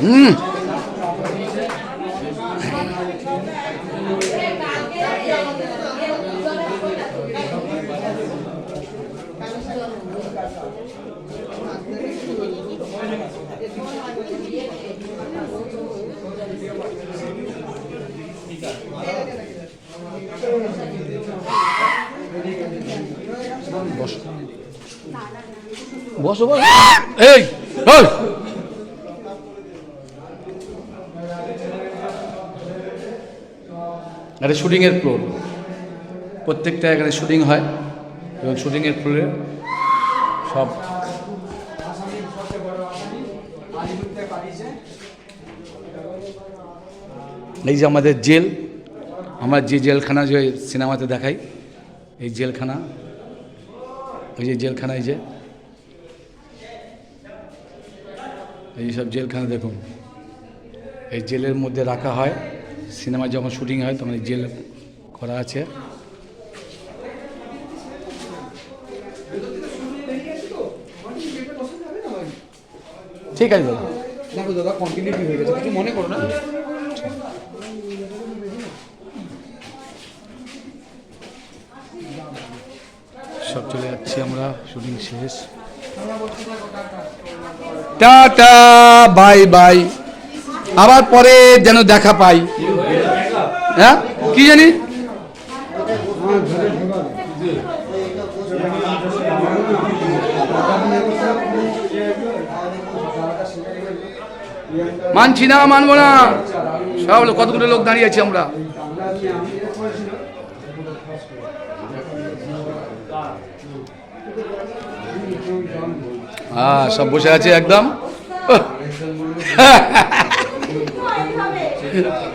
হুম। বসো। বসো বসো। এই এই। এটা শুটিংয়ের ফ্লোর প্রত্যেকটা এখানে শুটিং হয় এবং শুটিংয়ের ফ্লোরে সব এই যে আমাদের জেল, আমরা যে জেলখানা যে সিনেমাতে দেখাই, এই জেলখানা এই যে জেলখানা এই যে এই সব জেলখানা দেখুন। এই জেলের মধ্যে রাখা হয়। সিনেমা যখন শুটিং হয় তখন এই জেল করা আছে। ঠিক আছে দাদা। দেখো দাদা কন্টিনিউটি হয়ে গেছে কিছু মনে করো না। সব চলে যাচ্ছি আমরা শুটিং শেষ। Tata, bye bye. আবার পরে যেন দেখা পাই। হ্যাঁ? কি জানি? মানছি না, মানবো না। সব কতগুলো লোক দাঁড়িয়ে আছি আমরা? হ্যাঁ সব বসে আছে একদম।